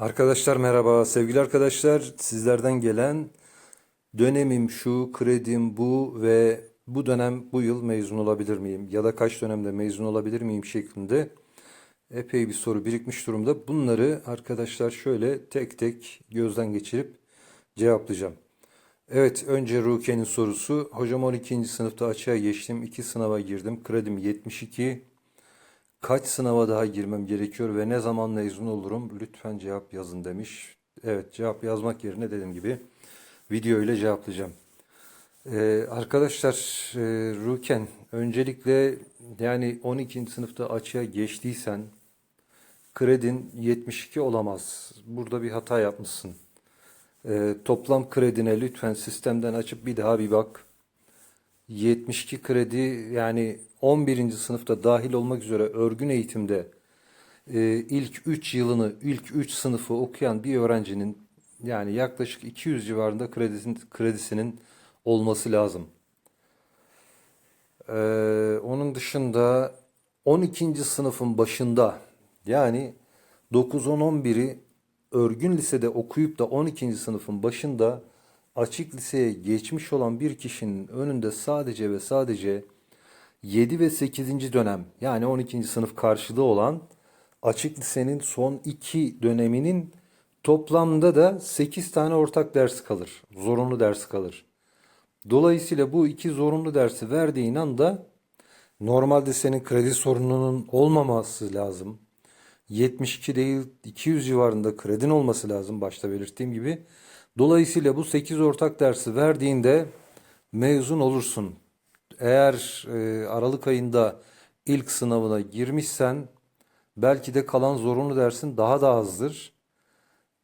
Arkadaşlar merhaba. Sevgili arkadaşlar sizlerden gelen dönemim şu, kredim bu ve bu dönem bu yıl mezun olabilir miyim? Ya da kaç dönemde mezun olabilir miyim şeklinde epey bir soru birikmiş durumda. Bunları arkadaşlar şöyle tek tek gözden geçirip cevaplayacağım. Evet önce Rukiye'nin sorusu. Hocam 12. sınıfta açığa geçtim. 2 sınava girdim. Kredim 72. Kaç sınava daha girmem gerekiyor ve ne zaman mezun olurum? Lütfen cevap yazın demiş. Evet cevap yazmak yerine dediğim gibi video ile cevaplayacağım. Ee, arkadaşlar e, Ruken öncelikle yani 12. sınıfta açığa geçtiysen kredin 72 olamaz. Burada bir hata yapmışsın. Ee, toplam kredine lütfen sistemden açıp bir daha bir bak. 72 kredi yani 11. sınıfta dahil olmak üzere örgün eğitimde e, ilk 3 yılını, ilk 3 sınıfı okuyan bir öğrencinin yani yaklaşık 200 civarında kredisin, kredisinin olması lazım. Ee, onun dışında 12. sınıfın başında yani 9-10-11'i örgün lisede okuyup da 12. sınıfın başında açık liseye geçmiş olan bir kişinin önünde sadece ve sadece 7 ve 8. dönem yani 12. sınıf karşılığı olan açık lisenin son 2 döneminin toplamda da 8 tane ortak ders kalır. Zorunlu ders kalır. Dolayısıyla bu iki zorunlu dersi verdiğin anda normalde senin kredi sorununun olmaması lazım. 72 değil 200 civarında kredin olması lazım başta belirttiğim gibi. Dolayısıyla bu 8 ortak dersi verdiğinde mezun olursun. Eğer e, Aralık ayında ilk sınavına girmişsen belki de kalan zorunlu dersin daha da azdır.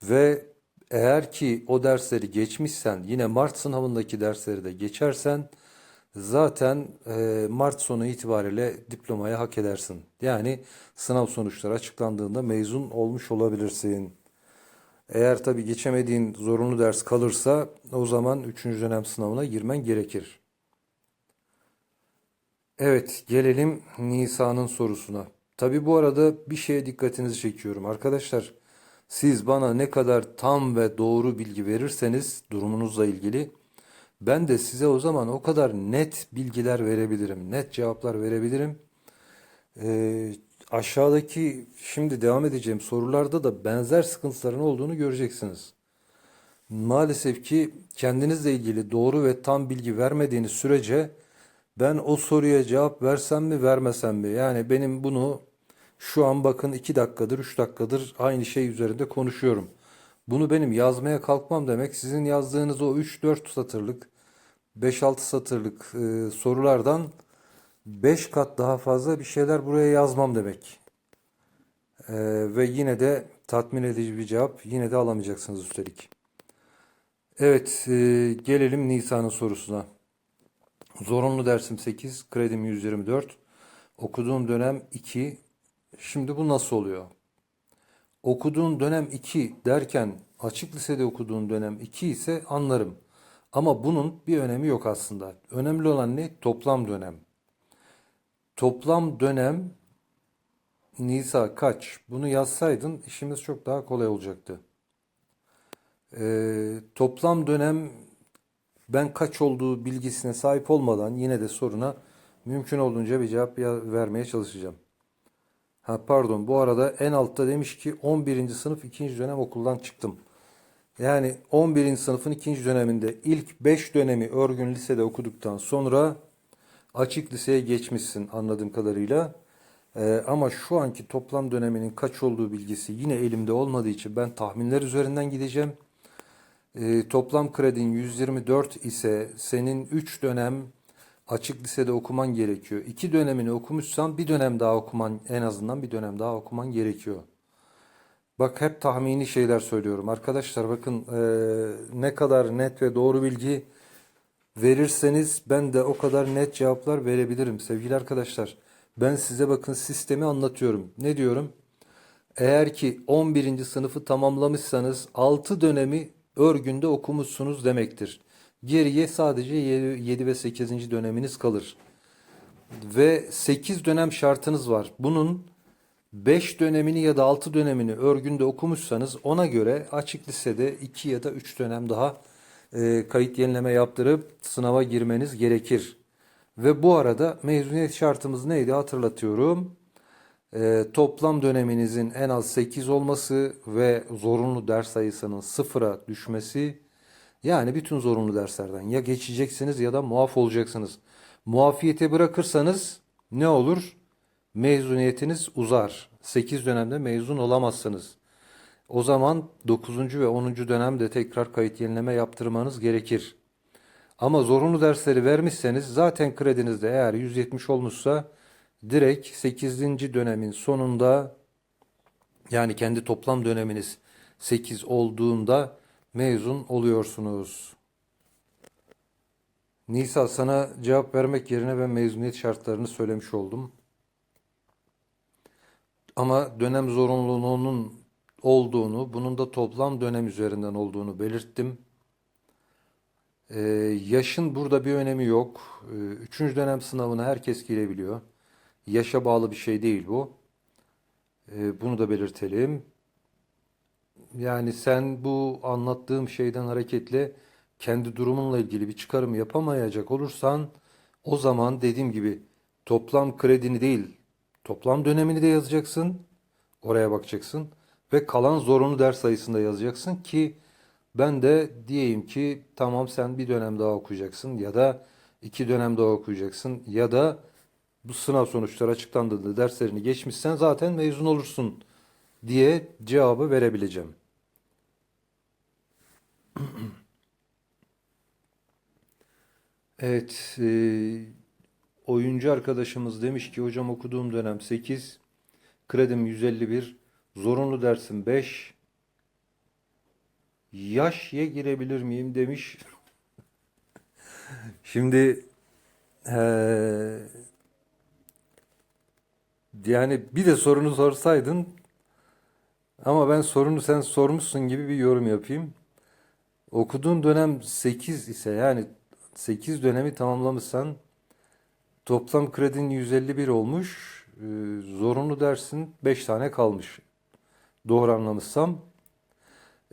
Ve eğer ki o dersleri geçmişsen yine Mart sınavındaki dersleri de geçersen zaten e, Mart sonu itibariyle diplomayı hak edersin. Yani sınav sonuçları açıklandığında mezun olmuş olabilirsin. Eğer tabii geçemediğin zorunlu ders kalırsa o zaman 3. dönem sınavına girmen gerekir. Evet, gelelim Nisa'nın sorusuna. Tabii bu arada bir şeye dikkatinizi çekiyorum. Arkadaşlar, siz bana ne kadar tam ve doğru bilgi verirseniz durumunuzla ilgili ben de size o zaman o kadar net bilgiler verebilirim, net cevaplar verebilirim. Ee, aşağıdaki şimdi devam edeceğim sorularda da benzer sıkıntıların olduğunu göreceksiniz. Maalesef ki kendinizle ilgili doğru ve tam bilgi vermediğiniz sürece ben o soruya cevap versem mi vermesem mi? Yani benim bunu şu an bakın 2 dakikadır 3 dakikadır aynı şey üzerinde konuşuyorum. Bunu benim yazmaya kalkmam demek sizin yazdığınız o 3-4 satırlık 5-6 satırlık e, sorulardan 5 kat daha fazla bir şeyler buraya yazmam demek. E, ve yine de tatmin edici bir cevap yine de alamayacaksınız üstelik. Evet e, gelelim Nisan'ın sorusuna. Zorunlu dersim 8, kredim 124. Okuduğum dönem 2. Şimdi bu nasıl oluyor? Okuduğun dönem 2 derken açık lisede okuduğun dönem 2 ise anlarım. Ama bunun bir önemi yok aslında. Önemli olan ne? Toplam dönem. Toplam dönem Nisa kaç? Bunu yazsaydın işimiz çok daha kolay olacaktı. Ee, toplam dönem ben kaç olduğu bilgisine sahip olmadan yine de soruna mümkün olduğunca bir cevap vermeye çalışacağım. Ha pardon bu arada en altta demiş ki 11. sınıf 2. dönem okuldan çıktım. Yani 11. sınıfın 2. döneminde ilk 5 dönemi örgün lisede okuduktan sonra açık liseye geçmişsin anladığım kadarıyla. Ee, ama şu anki toplam döneminin kaç olduğu bilgisi yine elimde olmadığı için ben tahminler üzerinden gideceğim. Ee, toplam kredin 124 ise senin 3 dönem açık lisede okuman gerekiyor. 2 dönemini okumuşsan bir dönem daha okuman en azından bir dönem daha okuman gerekiyor. Bak hep tahmini şeyler söylüyorum. Arkadaşlar bakın e, ne kadar net ve doğru bilgi verirseniz ben de o kadar net cevaplar verebilirim sevgili arkadaşlar. Ben size bakın sistemi anlatıyorum. Ne diyorum? Eğer ki 11. sınıfı tamamlamışsanız 6 dönemi örgünde okumuşsunuz demektir. Geriye sadece 7 ve 8. döneminiz kalır. Ve 8 dönem şartınız var. Bunun 5 dönemini ya da 6 dönemini örgünde okumuşsanız ona göre açık lisede 2 ya da 3 dönem daha e, kayıt yenileme yaptırıp sınava girmeniz gerekir. Ve bu arada mezuniyet şartımız neydi hatırlatıyorum. E, toplam döneminizin en az 8 olması ve zorunlu ders sayısının sıfıra düşmesi. Yani bütün zorunlu derslerden ya geçeceksiniz ya da muaf olacaksınız. Muafiyete bırakırsanız ne olur? Mezuniyetiniz uzar. 8 dönemde mezun olamazsınız. O zaman 9. ve 10. dönemde tekrar kayıt yenileme yaptırmanız gerekir. Ama zorunlu dersleri vermişseniz zaten kredinizde eğer 170 olmuşsa direkt 8. dönemin sonunda yani kendi toplam döneminiz 8 olduğunda mezun oluyorsunuz. Nisa sana cevap vermek yerine ben mezuniyet şartlarını söylemiş oldum. Ama dönem zorunluluğunun olduğunu, bunun da toplam dönem üzerinden olduğunu belirttim. Ee, yaşın burada bir önemi yok. Ee, üçüncü dönem sınavına herkes girebiliyor. Yaşa bağlı bir şey değil bu. Ee, bunu da belirtelim. Yani sen bu anlattığım şeyden hareketle kendi durumunla ilgili bir çıkarım yapamayacak olursan o zaman dediğim gibi toplam kredini değil toplam dönemini de yazacaksın. Oraya bakacaksın ve kalan zorunlu ders sayısını da yazacaksın ki ben de diyeyim ki tamam sen bir dönem daha okuyacaksın ya da iki dönem daha okuyacaksın ya da bu sınav sonuçları açıklandığında derslerini geçmişsen zaten mezun olursun diye cevabı verebileceğim. Evet, e, oyuncu arkadaşımız demiş ki hocam okuduğum dönem 8, kredim 151, zorunlu dersim 5, yaş ye girebilir miyim demiş. Şimdi eee, yani bir de sorunu sorsaydın ama ben sorunu sen sormuşsun gibi bir yorum yapayım. Okuduğun dönem 8 ise yani 8 dönemi tamamlamışsan toplam kredin 151 olmuş. Ee, zorunlu dersin 5 tane kalmış. Doğru anlamışsam.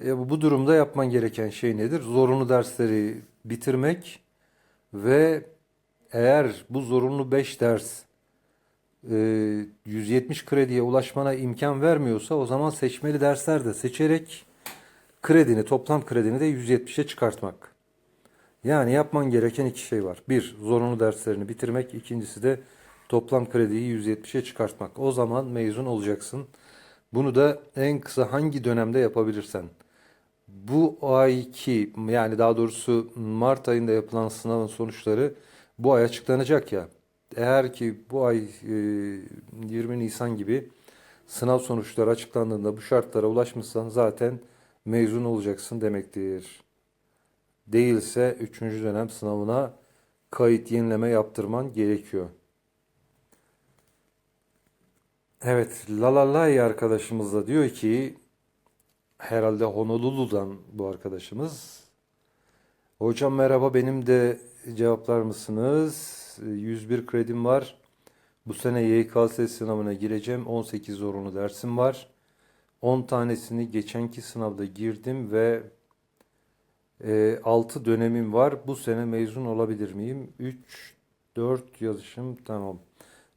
E, bu durumda yapman gereken şey nedir? Zorunlu dersleri bitirmek ve eğer bu zorunlu 5 ders e, 170 krediye ulaşmana imkan vermiyorsa o zaman seçmeli dersler de seçerek kredini, toplam kredini de 170'e çıkartmak. Yani yapman gereken iki şey var. Bir, zorunlu derslerini bitirmek. İkincisi de toplam krediyi 170'e çıkartmak. O zaman mezun olacaksın. Bunu da en kısa hangi dönemde yapabilirsen. Bu ayki yani daha doğrusu Mart ayında yapılan sınavın sonuçları bu ay açıklanacak ya. Eğer ki bu ay e, 20 Nisan gibi sınav sonuçları açıklandığında bu şartlara ulaşmışsan zaten mezun olacaksın demektir. Değilse 3. dönem sınavına kayıt yenileme yaptırman gerekiyor. Evet, Lalalay arkadaşımız da diyor ki herhalde Honolulu'dan bu arkadaşımız. Hocam merhaba benim de cevaplar mısınız? 101 kredim var. Bu sene YKS sınavına gireceğim. 18 zorunlu dersim var. 10 tanesini geçenki sınavda girdim ve e, 6 dönemim var. Bu sene mezun olabilir miyim? 3, 4 yazışım tamam.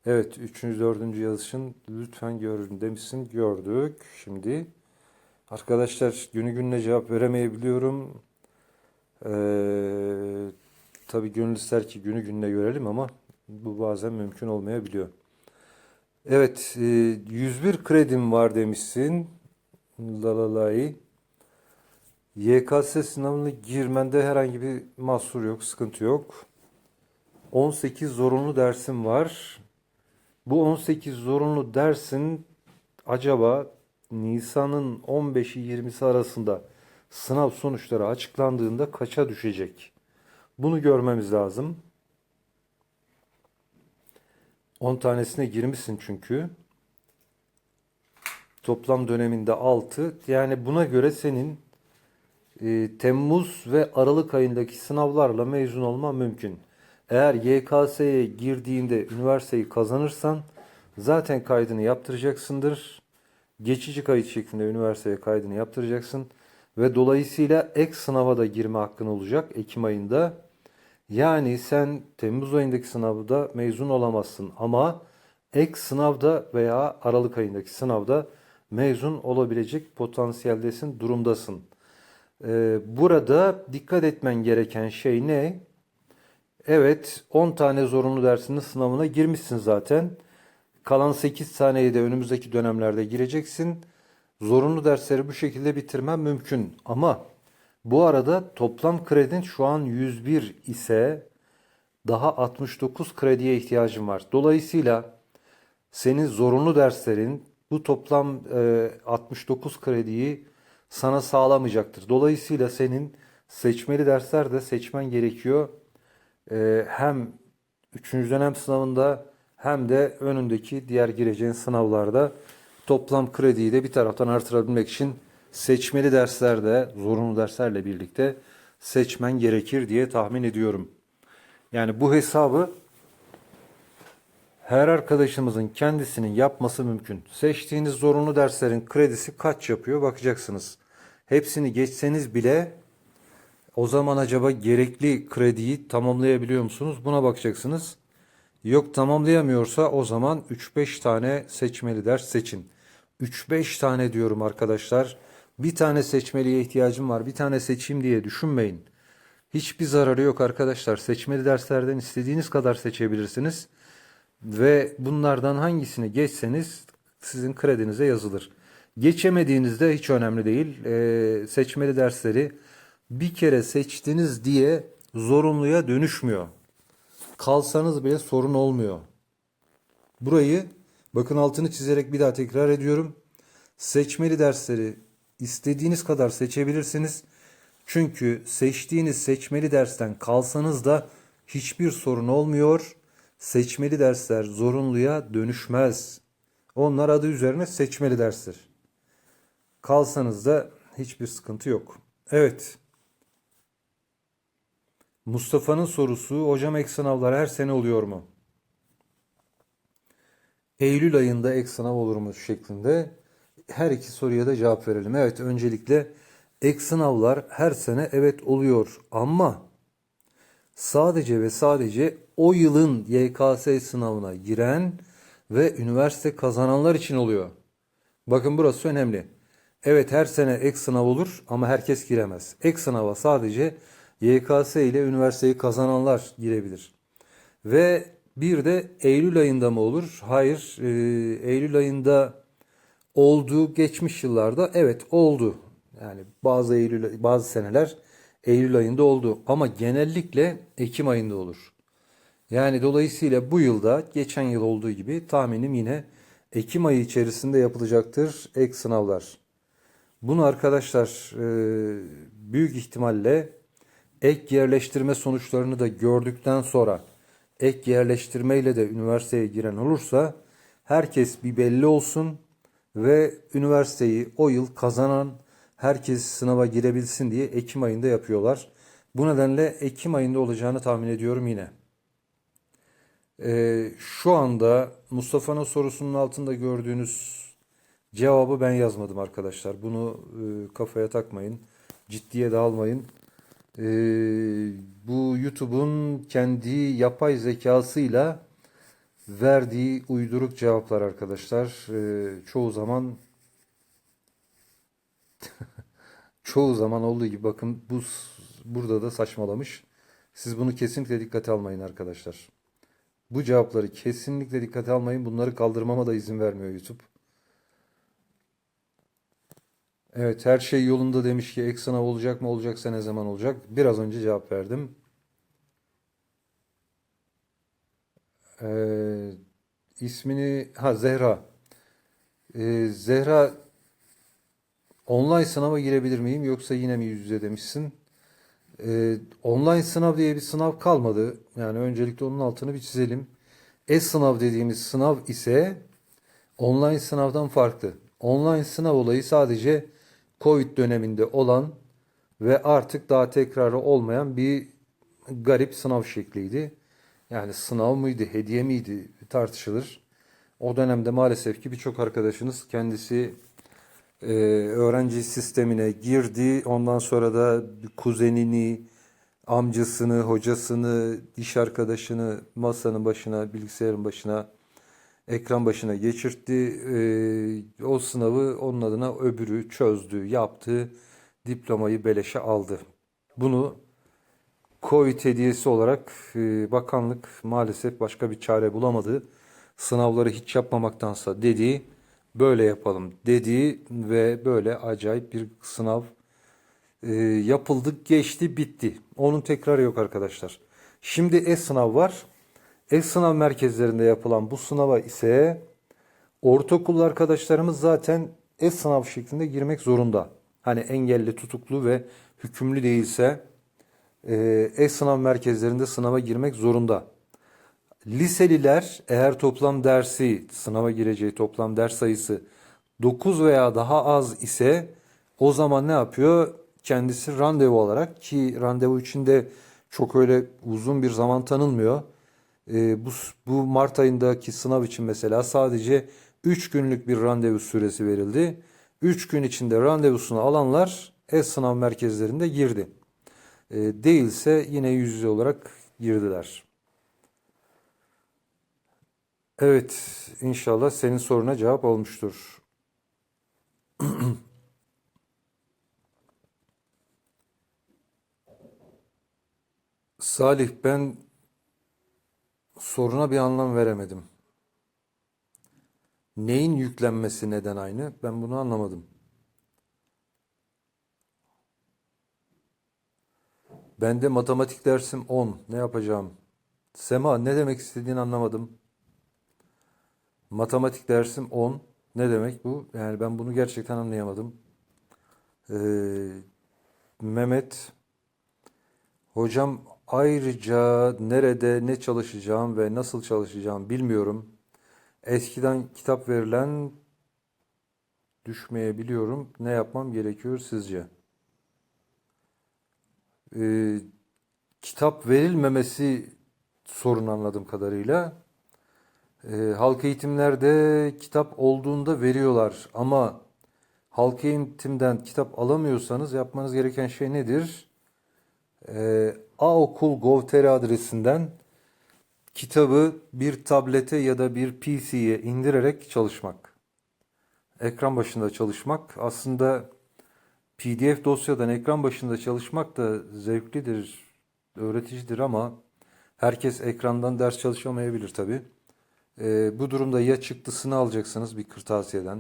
Evet 3. 4. yazışın lütfen görün demişsin. Gördük şimdi. Arkadaşlar günü gününe cevap veremeyebiliyorum. Ee, tabii gönül ister ki günü gününe görelim ama bu bazen mümkün olmayabiliyor. Evet, e, 101 kredim var demişsin. Lalalay. YKS sınavına girmende herhangi bir mahsur yok, sıkıntı yok. 18 zorunlu dersim var. Bu 18 zorunlu dersin acaba Nisan'ın 15'i 20'si arasında sınav sonuçları açıklandığında kaça düşecek? Bunu görmemiz lazım. 10 tanesine girmişsin çünkü. Toplam döneminde 6. Yani buna göre senin e, Temmuz ve Aralık ayındaki sınavlarla mezun olman mümkün. Eğer YKS'ye girdiğinde üniversiteyi kazanırsan Zaten kaydını yaptıracaksındır. Geçici kayıt şeklinde üniversiteye kaydını yaptıracaksın. Ve dolayısıyla ek sınava da girme hakkın olacak Ekim ayında. Yani sen Temmuz ayındaki sınavda mezun olamazsın ama ek sınavda veya Aralık ayındaki sınavda mezun olabilecek potansiyeldesin, durumdasın. Ee, burada dikkat etmen gereken şey ne? Evet, 10 tane zorunlu dersinin sınavına girmişsin zaten. Kalan 8 taneyi de önümüzdeki dönemlerde gireceksin. Zorunlu dersleri bu şekilde bitirmen mümkün. Ama bu arada toplam kredin şu an 101 ise daha 69 krediye ihtiyacın var. Dolayısıyla senin zorunlu derslerin bu toplam e, 69 krediyi sana sağlamayacaktır. Dolayısıyla senin seçmeli dersler de seçmen gerekiyor. E, hem 3. dönem sınavında hem de önündeki diğer gireceğin sınavlarda toplam krediyi de bir taraftan artırabilmek için seçmeli derslerde zorunlu derslerle birlikte seçmen gerekir diye tahmin ediyorum. Yani bu hesabı her arkadaşımızın kendisinin yapması mümkün. Seçtiğiniz zorunlu derslerin kredisi kaç yapıyor bakacaksınız. Hepsini geçseniz bile o zaman acaba gerekli krediyi tamamlayabiliyor musunuz? Buna bakacaksınız. Yok tamamlayamıyorsa o zaman 3-5 tane seçmeli ders seçin. 3-5 tane diyorum arkadaşlar. Bir tane seçmeliye ihtiyacım var. Bir tane seçeyim diye düşünmeyin. Hiçbir zararı yok arkadaşlar. Seçmeli derslerden istediğiniz kadar seçebilirsiniz. Ve bunlardan hangisini geçseniz sizin kredinize yazılır. Geçemediğinizde hiç önemli değil. Ee, seçmeli dersleri bir kere seçtiniz diye zorunluya dönüşmüyor. Kalsanız bile sorun olmuyor. Burayı bakın altını çizerek bir daha tekrar ediyorum. Seçmeli dersleri istediğiniz kadar seçebilirsiniz. Çünkü seçtiğiniz seçmeli dersten kalsanız da hiçbir sorun olmuyor. Seçmeli dersler zorunluya dönüşmez. Onlar adı üzerine seçmeli dersler. Kalsanız da hiçbir sıkıntı yok. Evet. Mustafa'nın sorusu hocam ek sınavlar her sene oluyor mu? Eylül ayında ek sınav olur mu şeklinde her iki soruya da cevap verelim. Evet öncelikle ek sınavlar her sene evet oluyor ama sadece ve sadece o yılın YKS sınavına giren ve üniversite kazananlar için oluyor. Bakın burası önemli. Evet her sene ek sınav olur ama herkes giremez. Ek sınava sadece YKS ile üniversiteyi kazananlar girebilir. Ve bir de Eylül ayında mı olur? Hayır. E, Eylül ayında olduğu geçmiş yıllarda evet oldu. Yani bazı Eylül bazı seneler Eylül ayında oldu ama genellikle Ekim ayında olur. Yani dolayısıyla bu yılda geçen yıl olduğu gibi tahminim yine Ekim ayı içerisinde yapılacaktır ek sınavlar. Bunu arkadaşlar e, büyük ihtimalle ek yerleştirme sonuçlarını da gördükten sonra ek yerleştirmeyle de üniversiteye giren olursa herkes bir belli olsun ve üniversiteyi o yıl kazanan herkes sınava girebilsin diye Ekim ayında yapıyorlar. Bu nedenle Ekim ayında olacağını tahmin ediyorum yine. Ee, şu anda Mustafa'nın sorusunun altında gördüğünüz cevabı ben yazmadım arkadaşlar. Bunu e, kafaya takmayın. Ciddiye de almayın. Ee, bu YouTube'un kendi yapay zekasıyla verdiği uyduruk cevaplar arkadaşlar. Ee, çoğu zaman çoğu zaman olduğu gibi bakın bu burada da saçmalamış. Siz bunu kesinlikle dikkate almayın arkadaşlar. Bu cevapları kesinlikle dikkate almayın. Bunları kaldırmama da izin vermiyor YouTube. Evet her şey yolunda demiş ki ek sınav olacak mı olacaksa ne zaman olacak? Biraz önce cevap verdim. Ee, ismini ha Zehra. Ee, Zehra online sınava girebilir miyim yoksa yine mi yüz yüze demişsin? Ee, online sınav diye bir sınav kalmadı. Yani öncelikle onun altını bir çizelim. E-sınav dediğimiz sınav ise online sınavdan farklı. Online sınav olayı sadece Covid döneminde olan ve artık daha tekrarı olmayan bir garip sınav şekliydi. Yani sınav mıydı, hediye miydi tartışılır. O dönemde maalesef ki birçok arkadaşınız kendisi e, öğrenci sistemine girdi. Ondan sonra da kuzenini, amcasını, hocasını, iş arkadaşını masanın başına, bilgisayarın başına, ekran başına geçirtti. E, o sınavı onun adına öbürü çözdü, yaptı, diplomayı beleşe aldı. Bunu Covid hediyesi olarak e, bakanlık maalesef başka bir çare bulamadı. Sınavları hiç yapmamaktansa dediği böyle yapalım dediği ve böyle acayip bir sınav e, yapıldı, geçti, bitti. Onun tekrarı yok arkadaşlar. Şimdi e-sınav var. E-sınav merkezlerinde yapılan bu sınava ise ortaokul arkadaşlarımız zaten e-sınav şeklinde girmek zorunda. Hani engelli, tutuklu ve hükümlü değilse e, e-sınav merkezlerinde sınava girmek zorunda. Liseliler eğer toplam dersi, sınava gireceği toplam ders sayısı 9 veya daha az ise o zaman ne yapıyor? Kendisi randevu alarak ki randevu içinde çok öyle uzun bir zaman tanınmıyor. E, bu, bu Mart ayındaki sınav için mesela sadece 3 günlük bir randevu süresi verildi. 3 gün içinde randevusunu alanlar e-sınav merkezlerinde girdi. E, değilse yine yüz yüze olarak girdiler. Evet, inşallah senin soruna cevap olmuştur. Salih, ben soruna bir anlam veremedim. Neyin yüklenmesi neden aynı? Ben bunu anlamadım. Ben de matematik dersim 10. Ne yapacağım? Sema, ne demek istediğini anlamadım. Matematik dersim 10. Ne demek bu? Yani ben bunu gerçekten anlayamadım. Ee, Mehmet, hocam ayrıca nerede ne çalışacağım ve nasıl çalışacağım bilmiyorum. Eskiden kitap verilen düşmeyebiliyorum. Ne yapmam gerekiyor sizce? Ee, kitap verilmemesi sorun anladığım kadarıyla. Ee, halk eğitimlerde kitap olduğunda veriyorlar ama halk eğitimden kitap alamıyorsanız yapmanız gereken şey nedir? Ee, aokul.gov.tr adresinden kitabı bir tablete ya da bir PC'ye indirerek çalışmak. Ekran başında çalışmak aslında PDF dosyadan ekran başında çalışmak da zevklidir, öğreticidir ama herkes ekrandan ders çalışamayabilir tabii. Ee, bu durumda ya çıktısını alacaksınız bir kırtasiyeden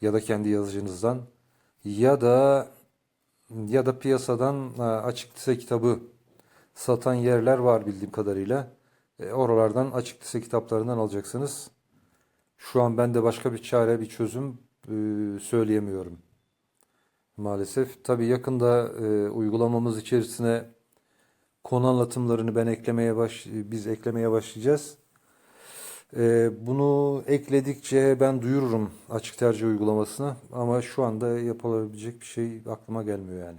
ya da kendi yazıcınızdan ya da ya da piyasadan ha, açık kitabı satan yerler var bildiğim kadarıyla. E, oralardan açık lise kitaplarından alacaksınız. Şu an ben de başka bir çare, bir çözüm e, söyleyemiyorum. Maalesef. Tabii yakında e, uygulamamız içerisine konu anlatımlarını ben eklemeye baş, biz eklemeye başlayacağız. E, bunu ekledikçe ben duyururum açık tercih uygulamasına ama şu anda yapılabilecek bir şey aklıma gelmiyor yani.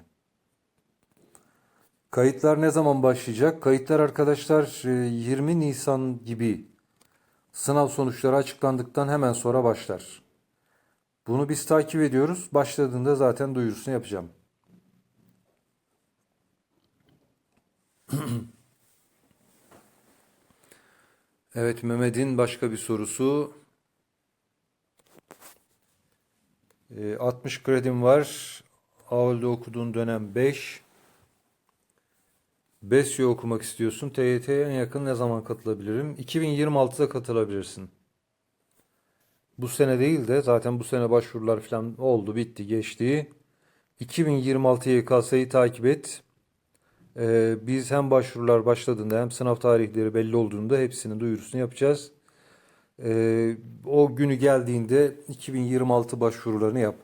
Kayıtlar ne zaman başlayacak? Kayıtlar arkadaşlar e, 20 Nisan gibi sınav sonuçları açıklandıktan hemen sonra başlar. Bunu biz takip ediyoruz. Başladığında zaten duyurusunu yapacağım. Evet Mehmet'in başka bir sorusu. E, 60 kredim var. AOL'de okuduğun dönem 5. BESYO okumak istiyorsun. TYT'ye en yakın ne zaman katılabilirim? 2026'da katılabilirsin. Bu sene değil de zaten bu sene başvurular falan oldu, bitti, geçti. 2026 YKS'yi takip et. Ee, biz hem başvurular başladığında hem sınav tarihleri belli olduğunda hepsinin duyurusunu yapacağız. Ee, o günü geldiğinde 2026 başvurularını yap.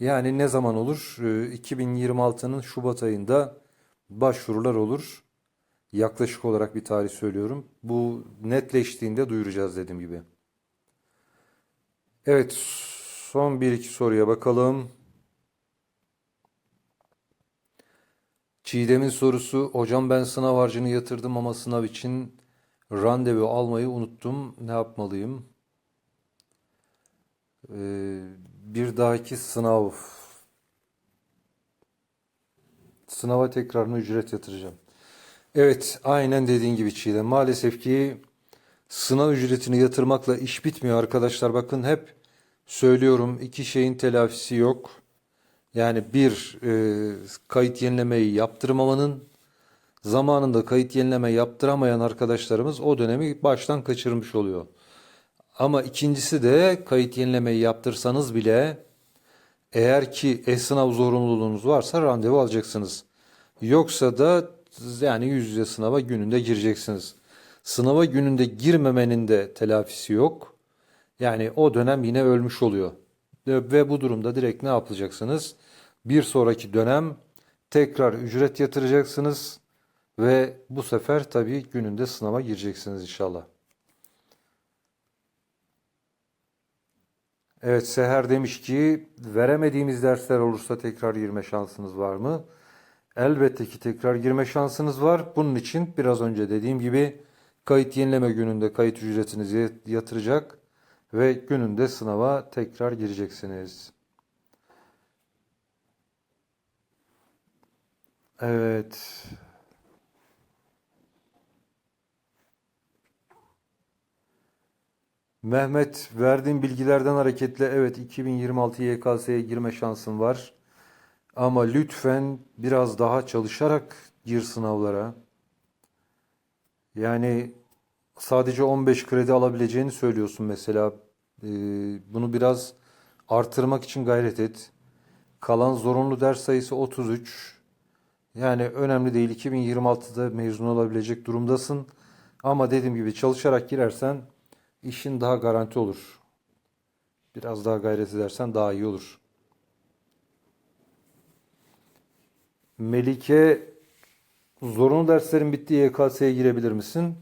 Yani ne zaman olur? Ee, 2026'nın Şubat ayında başvurular olur. Yaklaşık olarak bir tarih söylüyorum. Bu netleştiğinde duyuracağız dediğim gibi. Evet, son bir iki soruya bakalım. Çiğdem'in sorusu, hocam ben sınav harcını yatırdım ama sınav için randevu almayı unuttum. Ne yapmalıyım? Ee, bir dahaki sınav sınava tekrarına ücret yatıracağım. Evet, aynen dediğin gibi Çiğdem. Maalesef ki sınav ücretini yatırmakla iş bitmiyor arkadaşlar. Bakın hep söylüyorum iki şeyin telafisi yok. Yani bir e, kayıt yenilemeyi yaptırmamanın zamanında kayıt yenileme yaptıramayan arkadaşlarımız o dönemi baştan kaçırmış oluyor. Ama ikincisi de kayıt yenilemeyi yaptırsanız bile eğer ki e-sınav zorunluluğunuz varsa randevu alacaksınız. Yoksa da yani yüz yüze sınava gününde gireceksiniz. Sınava gününde girmemenin de telafisi yok. Yani o dönem yine ölmüş oluyor. Ve bu durumda direkt ne yapacaksınız? Bir sonraki dönem tekrar ücret yatıracaksınız ve bu sefer tabii gününde sınava gireceksiniz inşallah. Evet Seher demiş ki veremediğimiz dersler olursa tekrar girme şansınız var mı? Elbette ki tekrar girme şansınız var. Bunun için biraz önce dediğim gibi kayıt yenileme gününde kayıt ücretinizi yatıracak ve gününde sınava tekrar gireceksiniz. Evet. Mehmet verdiğim bilgilerden hareketle evet 2026 YKS'ye girme şansın var. Ama lütfen biraz daha çalışarak gir sınavlara. Yani sadece 15 kredi alabileceğini söylüyorsun mesela. Ee, bunu biraz artırmak için gayret et. Kalan zorunlu ders sayısı 33. Yani önemli değil. 2026'da mezun olabilecek durumdasın. Ama dediğim gibi çalışarak girersen işin daha garanti olur. Biraz daha gayret edersen daha iyi olur. Melike zorunlu derslerin bittiği YKS'ye girebilir misin?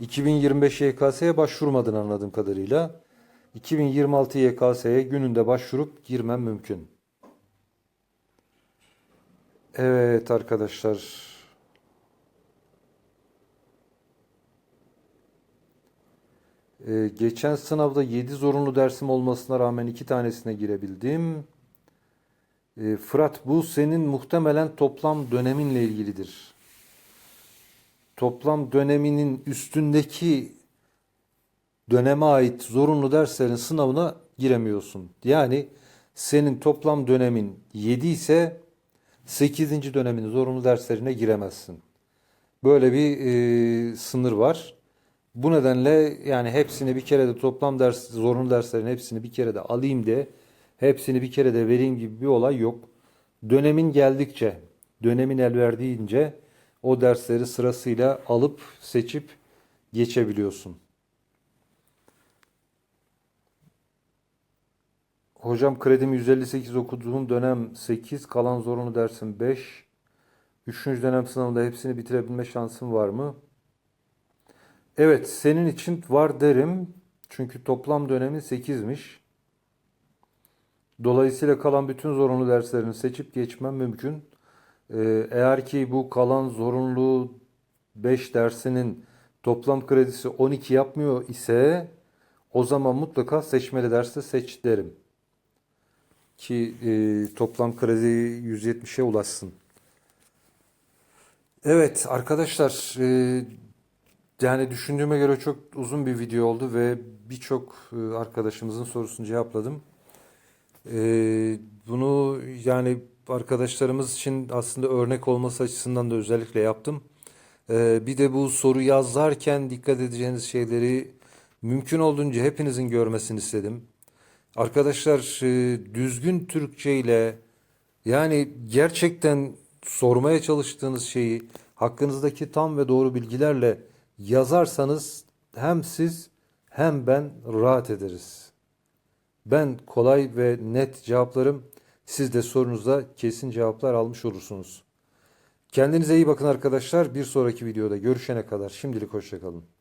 2025 YKS'ye başvurmadın anladığım kadarıyla. 2026 YKS'ye gününde başvurup girmem mümkün. Evet arkadaşlar. Ee, geçen sınavda 7 zorunlu dersim olmasına rağmen 2 tanesine girebildim. Ee, Fırat bu senin muhtemelen toplam döneminle ilgilidir. Toplam döneminin üstündeki döneme ait zorunlu derslerin sınavına giremiyorsun. Yani senin toplam dönemin 7 ise 8. dönemin zorunlu derslerine giremezsin. Böyle bir e, sınır var. Bu nedenle yani hepsini bir kere de toplam ders zorunlu derslerin hepsini bir kere de alayım de hepsini bir kere de vereyim gibi bir olay yok. Dönemin geldikçe, dönemin el verdiğince o dersleri sırasıyla alıp seçip geçebiliyorsun. Hocam kredim 158 okuduğum dönem 8, kalan zorunlu dersim 5. Üçüncü dönem sınavında hepsini bitirebilme şansım var mı? Evet, senin için var derim. Çünkü toplam dönemin 8'miş. Dolayısıyla kalan bütün zorunlu derslerini seçip geçmem mümkün. Ee, eğer ki bu kalan zorunlu 5 dersinin toplam kredisi 12 yapmıyor ise o zaman mutlaka seçmeli derste seç derim. Ki e, toplam kredi 170'e ulaşsın. Evet arkadaşlar e, yani düşündüğüme göre çok uzun bir video oldu ve birçok e, arkadaşımızın sorusunu cevapladım. E, bunu yani arkadaşlarımız için aslında örnek olması açısından da özellikle yaptım. E, bir de bu soru yazarken dikkat edeceğiniz şeyleri mümkün olduğunca hepinizin görmesini istedim. Arkadaşlar düzgün Türkçe ile yani gerçekten sormaya çalıştığınız şeyi hakkınızdaki tam ve doğru bilgilerle yazarsanız hem siz hem ben rahat ederiz. Ben kolay ve net cevaplarım. Siz de sorunuza kesin cevaplar almış olursunuz. Kendinize iyi bakın arkadaşlar. Bir sonraki videoda görüşene kadar şimdilik hoşçakalın.